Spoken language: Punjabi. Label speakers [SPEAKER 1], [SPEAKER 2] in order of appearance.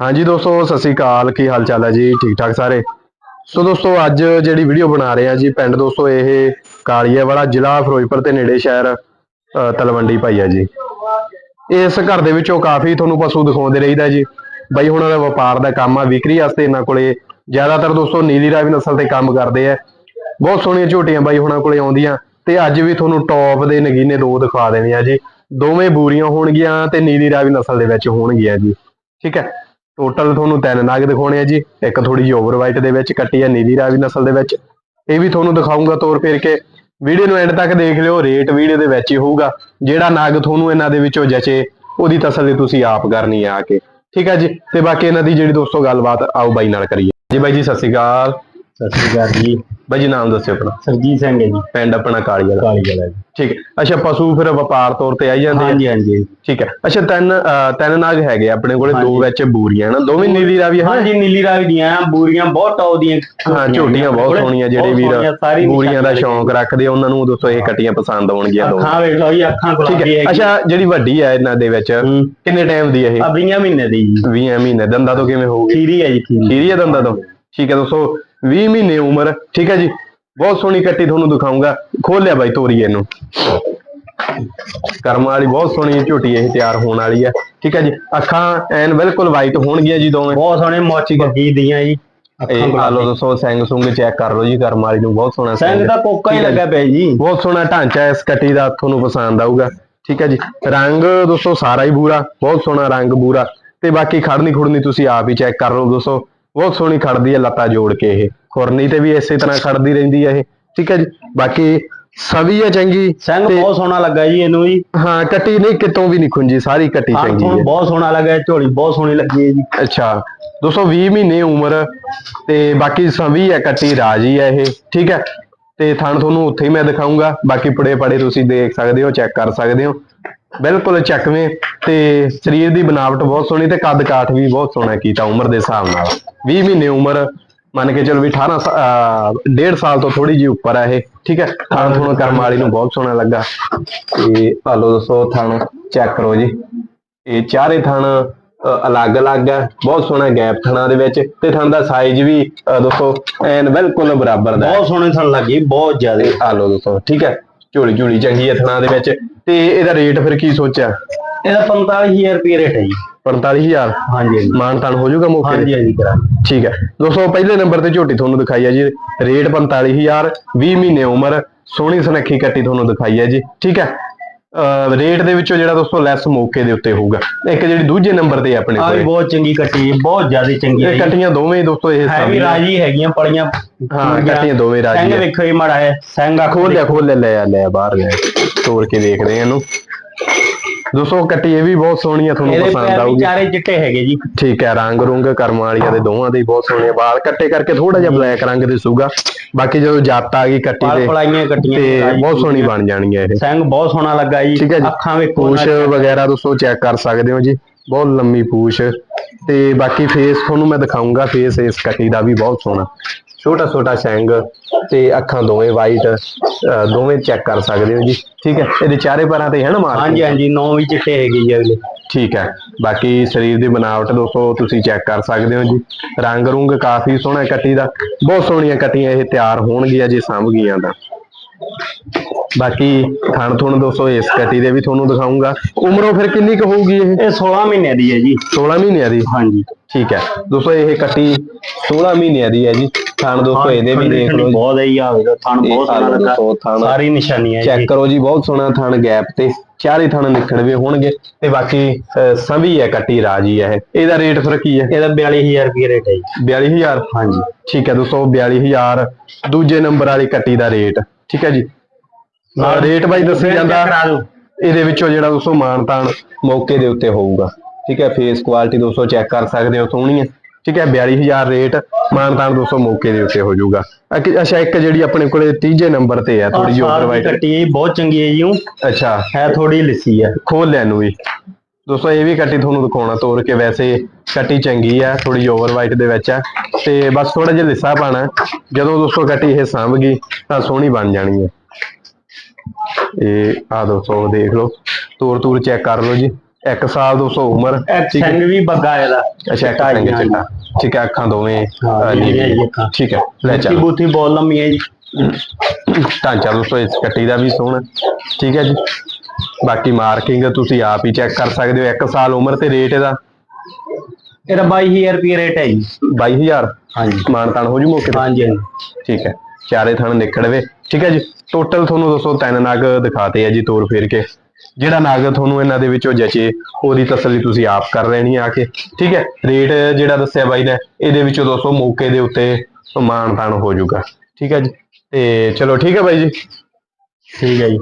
[SPEAKER 1] ਹਾਂਜੀ ਦੋਸਤੋ, ਸਤਿ ਸ੍ਰੀ ਅਕਾਲ। ਕੀ ਹਾਲ ਚਾਲ ਹੈ ਜੀ? ਠੀਕ ਠਾਕ ਸਾਰੇ? ਸੋ ਦੋਸਤੋ, ਅੱਜ ਜਿਹੜੀ ਵੀਡੀਓ ਬਣਾ ਰਹੇ ਆ ਜੀ, ਪਿੰਡ ਦੋਸਤੋ, ਇਹ ਕਾਲੀਆ ਵਾਲਾ ਜ਼ਿਲ੍ਹਾ ਫਿਰੋਜ਼ਪੁਰ ਤੇ ਨੇੜੇ ਸ਼ਹਿਰ ਤਲਵੰਡੀ ਭਾਈ ਆ ਜੀ। ਇਸ ਘਰ ਦੇ ਵਿੱਚੋਂ ਕਾਫੀ ਤੁਹਾਨੂੰ ਪਸ਼ੂ ਦਿਖਾਉਂਦੇ ਰਹੀਦਾ ਜੀ। ਬਾਈ, ਹੁਣ ਦਾ ਵਪਾਰ ਦਾ ਕੰਮ ਆ, ਵਿਕਰੀ ਵਾਸਤੇ ਇਹਨਾਂ ਕੋਲੇ ਜ਼ਿਆਦਾਤਰ ਦੋਸਤੋ ਨੀਲੀ ਰਾਵੀ ਨਸਲ ਤੇ ਕੰਮ ਕਰਦੇ ਆ। ਬਹੁਤ ਸੋਹਣੀਆਂ ਝੋਟੀਆਂ ਬਾਈ ਹੁਣਾਂ ਕੋਲੇ ਆਉਂਦੀਆਂ ਤੇ ਅੱਜ ਵੀ ਤੁਹਾਨੂੰ ਟੌਪ ਦੇ ਨਗੀਨੇ ਦੋ ਦਿਖਾ ਦੇਣੇ ਆ ਜੀ। ਦੋਵੇਂ ਬੂਰੀਆਂ ਹੋਣਗੀਆਂ ਤੇ ਨੀਲੀ ਰਾਵੀ ਨਸਲ ਦੇ ਵਿੱਚ ਹੋਣਗੀਆਂ ਜੀ। ਠੀਕ ਹੈ? ਟੋਟਲ ਤੁਹਾਨੂੰ ਤਿੰਨ ਨਾਗ ਦਿਖਾਉਣੇ ਆ ਜੀ, ਇੱਕ ਥੋੜੀ ਜਿਹੀ ਓਵਰ ਵਾਈਟ ਦੇ ਵਿੱਚ, ਕੱਟੀ ਆ ਨੀਲੀ ਰਾਵੀ ਨਸਲ ਦੇ ਵਿੱਚ। ਇਹ ਵੀ ਤੁਹਾਨੂੰ ਦਿਖਾਉਂਗਾ ਤੋਰ ਫੇਰ ਕੇ। ਵੀਡੀਓ ਨੂੰ ਐਂਡ ਤੱਕ ਦੇਖ ਲਿਓ ਰੇਟ ਵੀਡੀਓ ਦੇ ਵਿੱਚ ਹੀ ਹੋਊਗਾ। ਜਿਹੜਾ ਨਾਗ ਤੁਹਾਨੂੰ ਇਹਨਾਂ ਦੇ ਵਿੱਚੋਂ ਜਚੇ, ਉਹਦੀ ਤਸੱਲੀ ਤੁਸੀਂ ਆਪ ਕਰਨੀ ਆ ਆ ਕੇ। ਠੀਕ ਹੈ ਜੀ, ਤੇ ਬਾਕੀ ਇਹਨਾਂ ਦੀ ਜਿਹੜੀ ਦੋਸਤੋ ਗੱਲਬਾਤ, ਆਓ ਬਾਈ ਨਾਲ ਕਰੀਏ। ਜੀ ਬਾਈ ਜੀ, ਸਤਿ ਸ਼੍ਰੀ ਅਕਾਲ।
[SPEAKER 2] ਸਤਿ ਸ਼੍ਰੀ ਅਕਾਲ ਜੀ।
[SPEAKER 1] ਬਾਈ ਜੀ ਨਾਮ ਦੱਸਿਓ ਆਪਣਾ।
[SPEAKER 2] ਸਰਜੀਤ ਸਿੰਘ ਹੈ ਜੀ।
[SPEAKER 1] ਪਿੰਡ ਆਪਣਾ ਕਾਲੀ ਵਾਲਾ
[SPEAKER 2] ਕਾਲੀ ਵਾਲਾ ਜੀ।
[SPEAKER 1] ਠੀਕ ਹੈ। ਅੱਛਾ ਪਸ਼ੂ ਫਿਰ ਵਪਾਰ ਤੌਰ ਤੇ ਆਈ ਜਾਂਦੇ
[SPEAKER 2] ਹਾਂਜੀ ਹਾਂਜੀ।
[SPEAKER 1] ਠੀਕ ਹੈ। ਅੱਛਾ ਤਿੰਨ ਤਿੰਨ ਨਗ ਹੈਗੇ ਆਪਣੇ ਕੋਲੇ ਦੋ। ਵਿੱਚ ਬੂਰੀਆਂ ਨਾ ਦੋਵੇਂ ਨੀਲੀ ਰਾਵੀ ਹੈ
[SPEAKER 2] ਹਾਂਜੀ ਨੀਲੀ ਰਾਵੀ ਦੀਆਂ ਬੂਰੀਆਂ ਬਹੁਤ ਟੌਪ ਦੀਆਂ
[SPEAKER 1] ਹਾਂ ਝੋਟੀਆਂ ਬਹੁਤ ਸੋਹਣੀਆਂ ਜਿਹੜੇ ਵੀਰ ਬੂਰੀਆਂ ਦਾ ਸ਼ੌਂਕ ਰੱਖਦੇ ਉਹਨਾਂ ਨੂੰ ਦੋਸਤੋ ਇਹ ਕੱਟੀਆਂ ਪਸੰਦ ਆਉਣਗੀਆਂ ਦੋ।
[SPEAKER 2] ਅੱਖਾਂ ਵੇਖ ਲਓ ਜੀ ਅੱਖਾਂ
[SPEAKER 1] ਠੀਕ
[SPEAKER 2] ਗੁਲਾਬੀ
[SPEAKER 1] ਹੈ ਅੱਛਾ ਜਿਹੜੀ ਵੱਡੀ ਹੈ ਇਹਨਾਂ ਦੇ ਵਿੱਚ ਕਿੰਨੇ ਟਾਈਮ ਦੀ ਹੈ ਇਹ?
[SPEAKER 2] ਆ 20 ਮਹੀਨੇ ਦੀ ਜੀ।
[SPEAKER 1] 20 ਮਹੀਨੇ ਦੰਦਾਂ ਤੋਂ ਕਿਵੇਂ ਹੋਊਗੀ?
[SPEAKER 2] ਖੀਰੀ ਹੈ ਜੀ ਖੀਰੀ।
[SPEAKER 1] ਹੈ ਦੰਦਾਂ ਤੋਂ? ਠੀਕ ਹੈ ਦੋਸਤੋ 20 ਮਹੀਨੇ ਉਮਰ ਠੀਕ ਹੈ ਜੀ? ਬਹੁਤ ਸੋਹਣੀ ਕੱਟੀ ਤੁਹਾਨੂੰ ਦਿਖਾਉਂਗਾ ਖੋਲ ਲਿਆ ਬਾਈ ਤੋਰੀ ਇਹਨੂੰ। ਕਰਮ ਵਾਲੀ ਬਹੁਤ ਸੋਹਣੀ ਝੋਟੀ ਇਹ ਤਿਆਰ ਹੋਣ ਵਾਲੀ ਹੈ। ਠੀਕ ਹੈ ਜੀ? ਅੱਖਾਂ ਐਨ ਬਿਲਕੁਲ ਵਾਈਟ ਹੋਣਗੀਆਂ ਜੀ ਦੋਵੇਂ।
[SPEAKER 2] ਬਹੁਤ ਸੋਹਣੇ ਮੋਚੀ ਗੱਗੀ ਦੀਆਂ ਜੀ। ਅੱਖਾਂ
[SPEAKER 1] ਇਹ ਆ
[SPEAKER 2] ਗੁਲਾਬੀ
[SPEAKER 1] ਦੋਸਤੋ ਸੁੰਗ ਚੈੱਕ ਕਰ ਲਓ ਜੀ ਕਰਮ ਵਾਲੀ ਨੂੰ ਬਹੁਤ ਸੋਹਣਾ
[SPEAKER 2] ਸਿੰਘ ਦਾ ਕੋਕਾ ਹੀ। ਲੱਗਾ ਪਿਆ ਜੀ।
[SPEAKER 1] ਬਹੁਤ ਸੋਹਣਾ ਢਾਂਚਾ ਇਸ ਕੱਟੀ ਦਾ ਤੁਹਾਨੂੰ ਪਸੰਦ ਆਊਗਾ। ਠੀਕ ਹੈ ਜੀ? ਰੰਗ ਦੋਸਤੋ ਸਾਰਾ ਹੀ ਬੂਰਾ ਬਹੁਤ ਸੋਹਣਾ ਰੰਗ ਬੂਰਾ। ਤੇ ਬਾਕੀ ਖੜਨੀ ਖੁੜਨੀ ਤੁਸੀਂ ਆਪ ਹੀ ਚੈੱਕ ਕਰ ਲਓ ਦੋਸਤੋ ਬਹੁਤ ਸੋਹਣੀ ਖੜਦੀ ਹੈ ਲੱਤਾਂ ਜੋੜ ਕੇ ਇਹ। ਖੁਰਨੀ ਤੇ ਵੀ ਇਸੇ ਤਰ੍ਹਾਂ ਖੜਦੀ ਰਹਿੰਦੀ ਹੈ ਇਹ। ਠੀਕ ਹੈ ਜੀ। ਬਾਕੀ ਸਵੀ ਹੈ ਚੰਗੀ
[SPEAKER 2] ਸਿੰਘ
[SPEAKER 1] ਤੇ-
[SPEAKER 2] ਬਹੁਤ ਸੋਹਣਾ ਲੱਗਾ ਜੀ ਇਹਨੂੰ ਜੀ
[SPEAKER 1] ਹਾਂ ਕੱਟੀ ਨਹੀਂ ਕਿਤੋਂ ਵੀ ਨਹੀਂ ਖੁੰਜੀ ਸਾਰੀ ਕੱਟੀ ਚੰਗੀ ਹੈ।
[SPEAKER 2] ਬਹੁਤ ਸੋਹਣਾ ਲੱਗਾ ਝੋਲੀ ਬਹੁਤ ਸੋਹਣੀ ਲੱਗੀ ਹੈ ਜੀ।
[SPEAKER 1] ਅੱਛਾ 220 ਮਹੀਨੇ ਉਮਰ ਤੇ ਬਾਕੀ ਸਵੀ ਹੈ ਕੱਟੀ ਰਾਜੀ ਹੈ ਇਹ। ਠੀਕ ਹੈ। ਤੇ ਥਣ ਤੁਹਾਨੂੰ ਉੱਥੇ ਹੀ ਮੈਂ ਦਿਖਾਉਂਗਾ ਬਾਕੀ ਪੜੇ ਪੜੇ ਤੁਸੀਂ ਦੇਖ ਸਕਦੇ ਹੋ ਚੈੱਕ ਕਰ ਸਕਦੇ ਹੋ। ਬਿਲਕੁਲ ਚੱਕਵੇਂ ਤੇ ਸਰੀਰ ਦੀ ਬਣਾਵਟ ਬਹੁਤ ਸੋਹਣੀ ਤੇ ਕੱਦ ਕਾਠ ਵੀ ਬਹੁਤ ਸੋਹਣਾ ਕੀਤਾ ਉਮਰ ਦੇ ਹਿਸਾਬ ਨਾਲ। 20 ਮਹੀਨੇ ਉਮਰ ਮੰਨ ਕੇ ਚਲੋ ਵੀ 18 ਸਾ- ਅਹ ਡੇਢ ਸਾਲ ਤੋਂ ਥੋੜੀ ਜਿਹੀ ਉੱਪਰ ਹੈ ਇਹ ਠੀਕ ਹੈ? ਥਣ ਤੁਹਾਨੂੰ ਕਰਮ ਵਾਲੀ ਨੂੰ ਬਹੁਤ ਸੋਹਣਾ ਲੱਗਾ। ਤੇ ਹਾਲੋ ਦੋਸਤੋ ਥਣ ਚੈੱਕ ਕਰੋ ਜੀ। ਇਹ ਚਾਰੇ ਥਣ ਅਲੱਗ-ਅਲੱਗ ਹੈ ਬਹੁਤ ਸੋਹਣਾ ਗੈਪ ਥਣਾਂ ਦੇ ਵਿੱਚ ਤੇ ਥਣ ਦਾ ਸਾਈਜ਼ ਵੀ ਦੋਸਤੋ ਐਨ ਬਿਲਕੁਲ ਬਰਾਬਰ ਦਾ।
[SPEAKER 2] ਬਹੁਤ ਸੋਹਣੇ ਥਣ ਲੱਗੀ ਬਹੁਤ ਜ਼ਿਆਦਾ।
[SPEAKER 1] ਆ ਲਓ ਦੋਸਤੋ ਠੀਕ ਹੈ? ਝੋਲੀ ਝੋਲੀ ਚੰਗੀ ਹੈ ਥਣਾਂ ਦੇ ਵਿੱਚ ਤੇ ਇਹਦਾ ਰੇਟ ਫਿਰ ਕੀ ਸੋਚਿਆ?
[SPEAKER 2] ਇਹਦਾ 45000 ਰੁਪਏ ਰੇਟ ਹੈ ਜੀ।
[SPEAKER 1] 45000
[SPEAKER 2] ਹਾਂਜੀ
[SPEAKER 1] ਮਾਨ ਤਾਨ ਹੋ ਜਾਊਗਾ ਮੌਕੇ?
[SPEAKER 2] ਹਾਂਜੀ ਹਾਂਜੀ ਕਰਾਂ
[SPEAKER 1] ਠੀਕ ਹੈ ਦੋਸਤੋ ਪਹਿਲੇ ਨੰਬਰ ਤੇ ਝੋਟੀ ਤੁਹਾਨੂੰ ਦਿਖਾਈ ਹੈ ਜੀ। ਰੇਟ 45000 20 ਮਹੀਨੇ ਉਮਰ ਸੋਹਣੀ ਸੁਨੱਖੀ ਕੱਟੀ ਤੁਹਾਨੂੰ ਦਿਖਾਈ ਹੈ ਜੀ। ਠੀਕ ਹੈ ਰੇਟ ਦੇ ਵਿੱਚੋਂ ਜਿਹੜਾ ਦੋਸਤੋ ਲੈਸ ਮੌਕੇ ਦੇ ਉੱਤੇ ਹੋਊਗਾ। ਇੱਕ ਜਿਹੜੀ ਦੂਜੇ ਨੰਬਰ ਤੇ ਆਪਣੇ
[SPEAKER 2] ਆ
[SPEAKER 1] ਕੋਲੇ।
[SPEAKER 2] ਬਹੁਤ ਚੰਗੀ ਕੱਟੀ ਬਹੁਤ ਜ਼ਿਆਦਾ ਚੰਗੀ ਹੈ।
[SPEAKER 1] ਇਹ। ਕੱਟੀਆਂ ਦੋਵੇਂ ਦੋਸਤੋ ਇਹ ਸਭ
[SPEAKER 2] ਰਾਜੀ ਹੈਗੀਆਂ ਪਲੀਆਂ
[SPEAKER 1] ਹਾਂ ਕੱਟੀਆਂ ਦੋਵੇਂ ਰਾਜੀ
[SPEAKER 2] ਸਿੰਘ ਵੇਖੋ ਹੀ ਮੜਾ ਹੈ ਸਿੰਘ ਆ
[SPEAKER 1] ਖੋਲ ਲਿਆ ਖੋਲ ਲੈ ਆ, ਲੈ ਆ, ਬਾਹਰ ਲੈ ਤੋੜ ਕੇ ਦੇਖਦੇ ਆ ਇਹਨੂੰ। ਦੋਸਤੋ ਕੱਟੀ ਇਹ ਵੀ ਬਹੁਤ ਸੋਹਣੀ ਆ ਤੁਹਾਨੂੰ ਪਸੰਦ ਆਊਗੀ।
[SPEAKER 2] ਚਾਰੇ ਚਿੱਟੇ ਹੈਗੇ ਜੀ।
[SPEAKER 1] ਠੀਕ ਹੈ ਰੰਗ ਰੁੰਗ ਕਰਮ ਵਾਲੀਆਂ ਦੇ ਦੋਵਾਂ ਦੇ ਬਹੁਤ ਸੋਹਣੇ ਆ। ਵਾਲ ਕੱਟੇ ਕਰਕੇ ਥੋੜਾ ਜਿਹਾ ਬਲੈਕ ਰੰਗ ਦਿਸੂਗਾ ਬਾਕੀ ਜਦੋਂ ਜੱਟ ਆ ਗਈ ਕੱਟੀ ਤੇ
[SPEAKER 2] ਪਲਾਈਆਂ ਕੱਟੀਆਂ
[SPEAKER 1] ਤੇ ਬਹੁਤ ਸੋਹਣੀ ਬਣ ਜਾਣੀ ਹੈ ਇਹ।
[SPEAKER 2] ਸਿੰਘ ਬਹੁਤ ਸੋਹਣਾ ਲੱਗਾ ਜੀ ਅੱਖਾਂ ਵੇਖੋ
[SPEAKER 1] ਪੂਛ ਵਗੈਰਾ ਦੋਸਤੋ ਚੈੱਕ ਕਰ ਸਕਦੇ ਹੋ ਜੀ। ਬਹੁਤ ਲੰਮੀ ਪੂਛ। ਤੇ ਬਾਕੀ ਫੇਸ ਤੁਹਾਨੂੰ ਮੈਂ ਦਿਖਾਉਂਗਾ ਫੇਸ ਇਸ ਕੱਟੀ ਦਾ ਵੀ ਬਹੁਤ ਸੋਹਣਾ। ਛੋਟਾ ਛੋਟਾ ਸਿੰਘ ਤੇ ਅੱਖਾਂ ਦੋਵੇਂ ਵਾਈਟ ਦੋਵੇਂ ਚੈੱਕ ਕਰ ਸਕਦੇ ਹੋ ਜੀ। ਠੀਕ ਹੈ ਇਹਦੇ ਚਾਰੇ ਪੈਰਾਂ ਤੇ ਹੈ ਨਾ ਮਾਰ
[SPEAKER 2] ਹਾਂਜੀ ਹਾਂਜੀ ਨੌ ਵੀ ਚਿੱਟੇ ਹੈਗੇ ਜੀ ਅਗਲੇ।
[SPEAKER 1] ਠੀਕ ਹੈ। ਬਾਕੀ ਸਰੀਰ ਦੀ ਬਣਾਵਟ ਦੋਸਤੋ ਤੁਸੀਂ ਚੈੱਕ ਕਰ ਸਕਦੇ ਹੋ ਜੀ। ਰੰਗ ਰੁੰਗ ਕਾਫੀ ਸੋਹਣਾ ਕੱਟੀ ਦਾ। ਬਹੁਤ ਸੋਹਣੀਆਂ ਕੱਟੀਆਂ ਇਹ ਤਿਆਰ ਹੋਣਗੀਆਂ ਜੀ ਸਾਂਭ ਗਈਆਂ ਦਾ ਬਾਕੀ ਥਣ ਥੁਣ ਦੋਸਤੋ ਇਸ ਕੱਟੀ ਦੇ ਵੀ ਤੁਹਾਨੂੰ ਦਿਖਾਉਂਗਾ ਉਮਰੋਂ ਫਿਰ ਕਿੰਨੀ ਕੁ ਹੋਊਗੀ ਇਹ?
[SPEAKER 2] ਇਹ 16 ਮਹੀਨੇ ਦੀ ਹੈ ਜੀ।
[SPEAKER 1] 16 ਮਹੀਨਿਆਂ ਦੀ?
[SPEAKER 2] ਹਾਂਜੀ।
[SPEAKER 1] ਠੀਕ ਹੈ। ਦੋਸਤੋ ਇਹ ਕੱਟੀ 16 ਮਹੀਨਿਆਂ ਦੀ ਹੈ ਜੀ। ਥਣ ਦੋਸਤੋ ਇਹਦੇ ਵੀ ਦੇਖ ਲਓ।
[SPEAKER 2] ਬਹੁਤ ਹੈ ਹੀ ਆਵੇਗਾ ਥਣ ਬਹੁਤ
[SPEAKER 1] ਆ
[SPEAKER 2] ਸੋਹਣਾ ਲੱਗਾ। ਸਾਰੀ ਨਿਸ਼ਾਨੀਆਂ
[SPEAKER 1] ਚੈੱਕ ਕਰੋ ਜੀ ਬਹੁਤ ਸੋਹਣਾ ਥਣ ਗੈਪ ਤੇ। ਚਾਰੇ ਥਣ ਨਿਕੜਵੇ ਹੋਣਗੇ ਤੇ ਬਾਕੀ ਸੰਭੀ ਹੈ ਕੱਟੀ ਰਾਜੀ ਹੈ ਇਹ। ਇਹਦਾ ਰੇਟ ਫਿਰ ਕੀ ਹੈ?
[SPEAKER 2] ਇਹਦਾ 42000 ਰੁਪਏ ਰੇਟ ਹੈ ਜੀ।
[SPEAKER 1] 42000
[SPEAKER 2] ਹਾਂਜੀ।
[SPEAKER 1] ਠੀਕ ਹੈ ਦੋਸਤੋ 42000 ਦੂਜੇ ਨੰਬਰ ਵਾਲੀ ਕੱਟੀ ਦਾ ਰੇਟ। ਠੀਕ ਹੈ ਜੀ। ਰੇਟ ਬਾਈ ਦੱਸੀ ਜਾਂਦਾ। ਇਹਦੇ ਵਿੱਚੋਂ ਜਿਹੜਾ ਦੋਸਤੋ ਮਾਨਤਾਨ ਮੌਕੇ ਦੇ ਉੱਤੇ ਹੋਊਗਾ। ਠੀਕ ਹੈ ਫੇਸ ਕੁਆਲਿਟੀ ਦੋਸਤੋ ਚੈੱਕ ਕਰ ਸਕਦੇ ਹੋ ਸੋਹਣੀ ਹੈ। ਠੀਕ ਹੈ 42000 ਰੇਟ ਮਾਨਤਾਨ ਦੋਸਤੋ ਮੌਕੇ ਦੇ ਉੱਤੇ ਹੋ ਜਾਊਗਾ। ਅੱਛਾ ਇੱਕ ਜਿਹੜੀ ਆਪਣੇ ਕੋਲੇ ਤੀਜੇ ਨੰਬਰ ਤੇ ਹੈ ਥੋੜੀ ਜਿਹੀ ਵਾਈਟ
[SPEAKER 2] ਕੱਟੀ ਹੈ ਬਹੁਤ ਚੰਗੀ ਹੈ ਜੀ।
[SPEAKER 1] ਅੱਛਾ।
[SPEAKER 2] ਹੈ ਥੋੜੀ ਲਿੱਸੀ ਹੈ
[SPEAKER 1] ਖੋਲ ਲਿਆ ਨੂੰ ਵੀ। ਦੋਸਤੋ ਇਹ ਵੀ ਕੱਟੀ ਤੁਹਾਨੂੰ ਦਿਖਾਉਣਾ ਤੋੜ ਕੇ ਵੈਸੇ ਕੱਟੀ ਚੰਗੀ ਆ ਥੋੜੀ ਓਵਰ ਵਾਈਟ ਦੇ ਵਿੱਚ ਆ। ਤੇ ਬਸ ਥੋੜਾ ਜਿਹਾ ਲਿੱਸਾ ਪਾਣਾ ਜਦੋਂ ਦੋਸਤੋ ਕੱਟੀ ਇਹ ਸਾਂਭ ਗਈ ਤਾਂ ਸੋਹਣੀ ਬਣ ਜਾਣੀ ਹੈ। ਇਹ ਆ ਦੋਸਤੋ ਦੇਖ ਲਓ। ਤੋੜ ਤੂਰ ਚੈੱਕ ਕਰ ਲਓ ਜੀ। 1 ਸਾਲ 200 ਉਮਰ। ਠੀਕ ਹੈ।
[SPEAKER 2] ਵੀ ਬੱਗਾ ਇਹਦਾ।
[SPEAKER 1] ਅੱਛਾ ਇੱਕ ਚਿੱਟਾ। ਠੀਕ ਹੈ ਅੱਖਾਂ ਦੋਵੇਂ
[SPEAKER 2] ਹਾਂ,
[SPEAKER 1] ਨੀਲੀਆਂ।
[SPEAKER 2] ਅੱਖਾਂ।
[SPEAKER 1] ਠੀਕ ਹੈ ਲੈ ਚੱਲ।
[SPEAKER 2] ਬੂਥੀ ਬਹੁਤ ਲੰਮੀ ਹੈ ਜੀ।
[SPEAKER 1] ਢਾਂਚਾ ਦੋਸਤੋ ਇਸ ਕੱਟੀ ਦਾ ਵੀ ਸੋਹਣਾ। ਠੀਕ ਹੈ ਜੀ। ਬਾਕੀ ਮਾਰਕਿੰਗ ਤੁਸੀਂ ਆਪ ਹੀ ਚੈੱਕ ਕਰ ਸਕਦੇ ਹੋ 1 ਸਾਲ ਉਮਰ ਤੇ ਰੇਟ ਇਹਦਾ।
[SPEAKER 2] ਇਹਦਾ 22000 ਰੁਪਏ ਰੇਟ ਹੈ ਜੀ।
[SPEAKER 1] 22000
[SPEAKER 2] ਹਾਂਜੀ।
[SPEAKER 1] ਮਾਨਤਾਨ ਹੋ ਜੂ ਮੌਕੇ ਤੇ?
[SPEAKER 2] ਹਾਂਜੀ ਹਾਂਜੀ।
[SPEAKER 1] ਠੀਕ ਹੈ। ਚਾਰੇ ਥਣ ਨਿਕੜਵੇ ਠੀਕ ਹੈ ਜੀ। ਟੋਟਲ ਤੁਹਾਨੂੰ ਦੋਸਤੋ ਤਿੰਨ ਨਗ ਦਿਖਾਤੇ ਆ ਜੀ ਤੋਰ ਫੇਰ ਕੇ। ਜਿਹੜਾ ਨਗ ਤੁਹਾਨੂੰ ਇਹਨਾਂ ਦੇ ਵਿੱਚੋਂ ਜਚੇ, ਉਹਦੀ ਤਸੱਲੀ ਤੁਸੀਂ ਆਪ ਕਰ ਲੈਣੀ ਆ ਕੇ। ਠੀਕ ਹੈ? ਰੇਟ ਜਿਹੜਾ ਦੱਸਿਆ ਬਾਈ ਨੇ, ਇਹਦੇ ਵਿੱਚੋਂ ਦੋਸਤੋ ਮੌਕੇ ਦੇ ਉੱਤੇ ਮਾਨਤਾਨ ਹੋ ਜਾਊਗਾ। ਠੀਕ ਹੈ ਜੀ? ਤੇ ਚਲੋ ਠੀਕ ਹੈ ਬਾਈ ਜੀ?
[SPEAKER 2] ਠੀਕ ਹੈ ਜੀ।